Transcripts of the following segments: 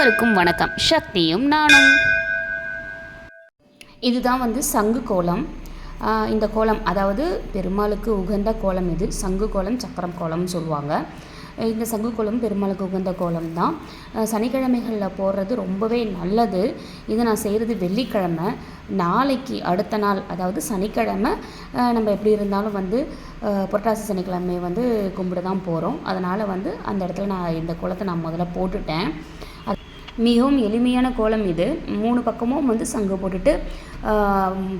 அனைவருக்கும் வணக்கம். சக்தியும் நானும். இதுதான் வந்து சங்கு கோலம். இந்த கோலம் அதாவது பெருமாளுக்கு உகந்த கோலம் இது சங்கு கோலம் சக்கரம் கோலம்னு சொல்லுவாங்க. இந்த சங்கு கோலம் பெருமாளுக்கு உகந்த கோலம் தான். சனிக்கிழமைகளில் போடுறது ரொம்பவே நல்லது. இதை நான் செய்கிறது வெள்ளிக்கிழமை. நாளைக்கு அடுத்த நாள் அதாவது சனிக்கிழமை நம்ம எப்படி இருந்தாலும் வந்து புரட்டாசி சனிக்கிழமை வந்து கும்பிட தான் போகிறோம் அதனால் வந்து அந்த இடத்துல நான் இந்த கோலத்தை நான் முதல்ல போட்டுட்டேன். மிகவும் எளிமையான கோலம் இது. மூணு பக்கமும் வந்து சங்கு போட்டுட்டு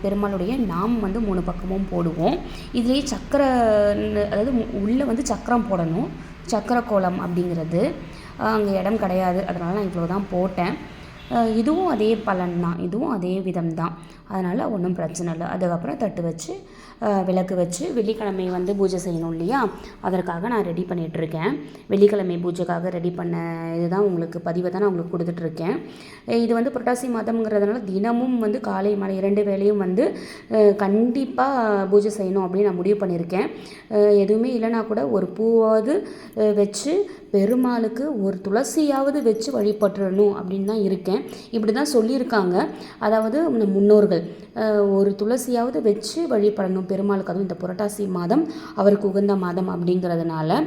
பெருமாளுடைய நாம் வந்து மூணு பக்கமும் போடுவோம். இதுலேயே சக்கரை அதாவது உள்ளே வந்து சக்கரம் போடணும். சக்கர கோலம் அப்படிங்கிறது அங்கே இடம் கிடையாது. அதனால் நான் இவ்வளோ தான் போட்டேன். இதுவும் அதே பலன் தான் இதுவும் அதே விதம் தான் அதனால் ஒன்றும் பிரச்சனை இல்லை. அதுக்கப்புறம் தட்டு வச்சு விளக்கு வச்சு வெள்ளிக்கிழமை வந்து பூஜை செய்யணும் இல்லையா? அதற்காக நான் ரெடி பண்ணிகிட்ருக்கேன் வெள்ளிக்கிழமை பூஜைக்காக ரெடி பண்ண இதுதான் உங்களுக்கு பதிவை தான் நான் உங்களுக்கு கொடுத்துட்ருக்கேன் இது வந்து புரட்டாசி மாதம்ங்கிறதுனால தினமும் வந்து காலை மாலை இரண்டு வேளையும் வந்து கண்டிப்பாக பூஜை செய்யணும் அப்படின்னு நான் முடிவு பண்ணியிருக்கேன். எதுவுமே இல்லைனா கூட ஒரு பூவாவது வச்சு பெருமாளுக்கு ஒரு துளசியாவது வச்சு வழிபட்டுறணும் அப்படின்னு தான் இருக்கேன். இப்படி தான் சொல்லியிருக்காங்க. அதாவது முன்னோர்கள் ஒரு துளசியாவது வச்சு வழிபடணும். பெருமாளுக்கு அதுவும் இந்த புரட்டாசி மாதம் அவருக்கு உகந்த மாதம் அப்படிங்கிறதுனால.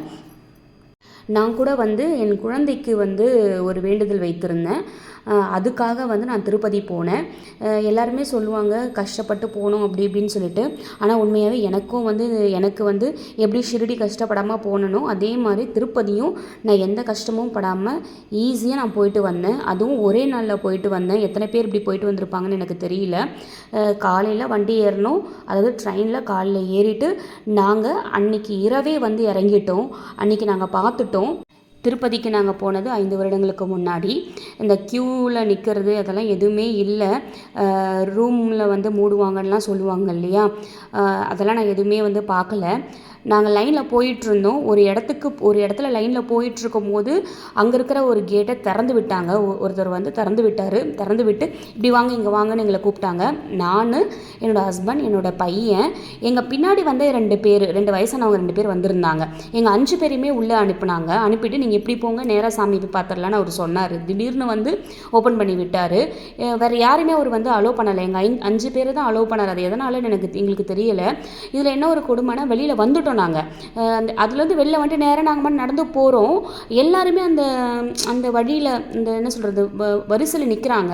நான் கூட வந்து என் குழந்தைக்கு வந்து ஒரு வேண்டுதல் வைத்திருந்தேன். அதுக்காக வந்து நான் திருப்பதி போனேன். எல்லாருமே சொல்லுவாங்க கஷ்டப்பட்டு போகணும் அப்படி இப்படின்னு சொல்லிட்டு. ஆனால் உண்மையாகவே எனக்கும் வந்து எனக்கு வந்து எப்படி ஷிரடி கஷ்டப்படாமல் போனனோ அதே மாதிரி திருப்பதியும் நான் எந்த கஷ்டமும் படாமல் ஈஸியாக நான் போயிட்டு வந்தேன். அதுவும் ஒரே நாளில் போயிட்டு வந்தேன். எத்தனை பேர் இப்படி போயிட்டு வந்திருப்பாங்கன்னு எனக்கு தெரியல. காலையில் வண்டி ஏறணும். அதாவது ட்ரெயினில் காலையில் ஏறிட்டு நாங்கள் அன்னைக்கு இரவே வந்து இறங்கிட்டோம். அன்னைக்கு நாங்கள் பார்த்துட்டோம். திருப்பதிக்கு நாங்கள் போனது ஐந்து வருடங்களுக்கு முன்னாடி. இந்த க்யூவில் நிற்கிறது அதெல்லாம் எதுவுமே இல்லை. ரூமில் வந்து மூடுவாங்கன்னெலாம் சொல்லுவாங்க இல்லையா? அதெல்லாம் நான் எதுவுமே வந்து பார்க்கல. நாங்கள் லைனில் போயிட்டுருந்தோம். ஒரு இடத்துக்கு ஒரு இடத்துல லைனில் போயிட்டுருக்கும் போது அங்கே இருக்கிற ஒரு கேட்டை திறந்து விட்டாங்க. ஒ- ஒருத்தர் வந்து திறந்து விட்டார். திறந்து விட்டு இப்படி வாங்க இங்கே வாங்கன்னு எங்களை கூப்பிட்டாங்க. நான் என்னோடய ஹஸ்பண்ட் என்னோடய பையன் எங்கள் பின்னாடி வந்து ரெண்டு பேர் ரெண்டு வயசானவங்க ரெண்டு பேர் வந்திருந்தாங்க. எங்கள் அஞ்சு பேரையுமே உள்ளே அனுப்புனாங்க. அனுப்பிட்டு நீங்கள் எப்படி போங்க நேராக சாமி போய் பார்த்துடலான்னு அவர் சொன்னார். திடீர்னு வந்து ஓப்பன் பண்ணி விட்டார். வேறு யாருமே அவர் வந்து அலோவ் பண்ணலை. எங்கள் அஞ்சு பேர் தான் அலோவ் பண்ணார். அது எதனால எனக்கு எங்களுக்கு தெரியலை. இதில் என்ன ஒரு கொடுமைனா வெளியில் வந்துட்டோம் நாங்கள் அந்த அதுலேருந்து வெளில வந்துட்டு நேராக நாங்கள் மட்டும் நடந்து போகிறோம் எல்லாருமே அந்த அந்த வழியில் இந்த என்ன சொல்கிறது வரிசையில் நிற்கிறாங்க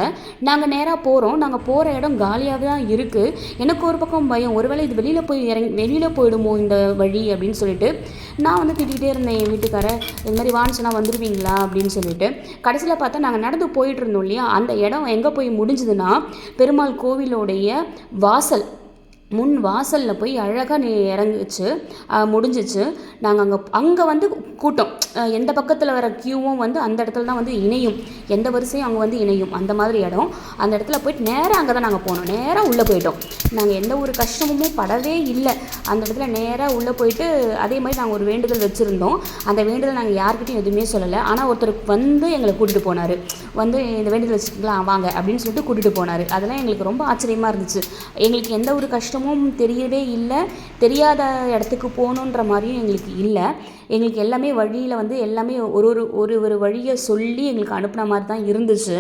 நாங்கள் நேராக போகிறோம் நாங்கள் போகிற இடம் காலியாக தான் இருக்குது எனக்கு ஒரு பக்கம் பயம். ஒருவேளை இது வெளியில் போய் இறங்கி வெளியில் போயிடுமோ இந்த வழி அப்படின்னு சொல்லிட்டு. நான் வந்து திட்டிகிட்டே இருந்தேன் என் வீட்டுக்கார இது மாதிரி வான்னு வந்துடுவீங்களா அப்படின்னு சொல்லிட்டு. கடைசியில் பார்த்தா நாங்கள் நடந்து போயிட்டு இருந்தோம் இல்லையா? அந்த இடம் எங்கே போய் முடிஞ்சுதுன்னா பெருமாள் கோவிலோடைய வாசல். முன் வாசலில் போய் அழகாக நீ இறங்குச்சு. முடிஞ்சிச்சு. நாங்கள் அங்கே அங்கே வந்து கூட்டம். எந்த பக்கத்தில் வர க்யூவும் வந்து அந்த இடத்துல தான் வந்து இணையும். எந்த வரிசையும் அங்கே வந்து இணையும். அந்த மாதிரி இடம். அந்த இடத்துல போயிட்டு நேராக அங்கே தான் நாங்கள் போனோம். நேராக உள்ளே போயிட்டோம். நாங்கள் எந்த ஒரு கஷ்டமும் படவே இல்லை. அந்த இடத்துல நேராக உள்ளே போயிட்டு அதே மாதிரி நாங்கள் ஒரு வேண்டுதல் வச்சுருந்தோம். அந்த வேண்டுதல் நாங்கள் யார்கிட்டையும் எதுவுமே சொல்லலை. ஆனால் ஒருத்தர் வந்து எங்களை கூட்டிகிட்டு போனார். வந்து இந்த வேண்டுதல் வச்சுக்கலாம் வாங்க அப்படின்னு சொல்லிட்டு கூட்டிகிட்டு போனார். அதெல்லாம் எங்களுக்கு ரொம்ப ஆச்சரியமாக இருந்துச்சு. எங்களுக்கு எந்த ஒரு கஷ்டமும் தெரியவே இல்லை. தெரியாத இடத்துக்கு போகணுன்ற மாதிரியும் எங்களுக்கு இல்லை. எங்களுக்கு எல்லாமே வழியில் வந்து எல்லாமே ஒரு ஒரு ஒரு ஒரு வழியை சொல்லி எங்களுக்கு அனுப்புன மாதிரி தான் இருந்துச்சு.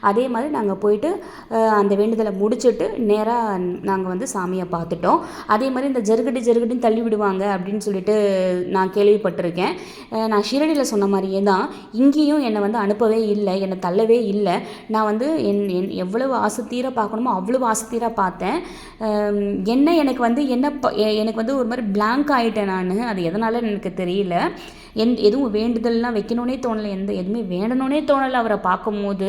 அதே மாதிரி நாங்கள் போயிட்டு அந்த வேண்டுதலை முடிச்சுட்டு நேராக நாங்கள் வந்து சாமியை பார்த்துட்டோம். அதே மாதிரி இந்த ஜருகடி ஜருகடின்னு தள்ளி விடுவாங்க அப்படின்னு சொல்லிட்டு நான் கேள்விப்பட்டிருக்கேன். நான் ஷிரடியில் சொன்ன மாதிரியே தான் இங்கேயும் என்னை வந்து அனுப்பவே இல்லை என்னை தள்ளவே இல்லை. நான் வந்து என் என் எவ்வளவு ஆசத்தீர பார்க்கணுமோ அவ்வளவு ஆசைத்தீர பார்த்தேன். என்ன எனக்கு வந்து என்ன ப- எ- எனக்கு வந்து ஒரு மாதிரி பிளாங்க் ஆகிட்டேன் நான். அது எதனால எனக்கு தெரியல. எந் எதுவும் வேண்டுதல்லாம் வைக்கணுன்னே தோணலை. எந்த எதுவுமே வேண்டணுன்னே தோணலை அவரை பார்க்கும்போது.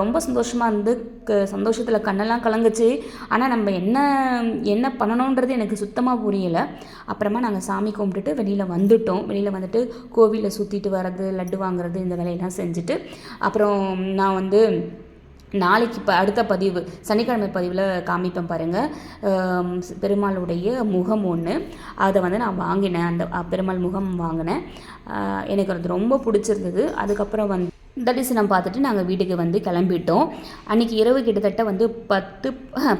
ரொம்ப சந்தோஷமாக இருந்து க சந்தோஷத்தில் கண்ணெல்லாம் கலங்குச்சு. ஆனால் நம்ம என்ன என்ன பண்ணணுன்றது எனக்கு சுத்தமாக புரியலை. அப்புறமா நாங்கள் சாமி கும்பிட்டுட்டு வெளியில் வந்துட்டோம். வெளியில் வந்துட்டு கோவிலில் சுற்றிட்டு வர்றது லட்டு வாங்குறது இந்த வேலையெல்லாம் செஞ்சுட்டு. அப்புறம் நான் வந்து நாளைக்கு இப்போ அடுத்த பதிவு சனிக்கிழமை பதிவில் காமிப்பேன் பாருங்கள் பெருமாளுடைய முகம் ஒன்று அதை வந்து நான் வாங்கினேன். அந்த பெருமாள் முகம் வாங்கினேன். எனக்கு அது ரொம்ப பிடிச்சிருந்தது. அதுக்கப்புறம் வந்து தரிசனம் பார்த்துட்டு நாங்கள் வீட்டுக்கு வந்து கிளம்பிட்டோம். அன்றைக்கி இரவு கிட்டத்தட்ட வந்து பத்து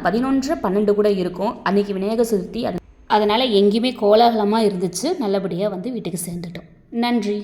பதினொன்று பன்னெண்டு கூட இருக்கும். அன்றைக்கி விநாயகர் சதுர்த்தி. அது அதனால் எங்கேயுமே கோலாகலமாக இருந்துச்சு. நல்லபடியாக வந்து வீட்டுக்கு சேர்ந்துட்டோம். நன்றி.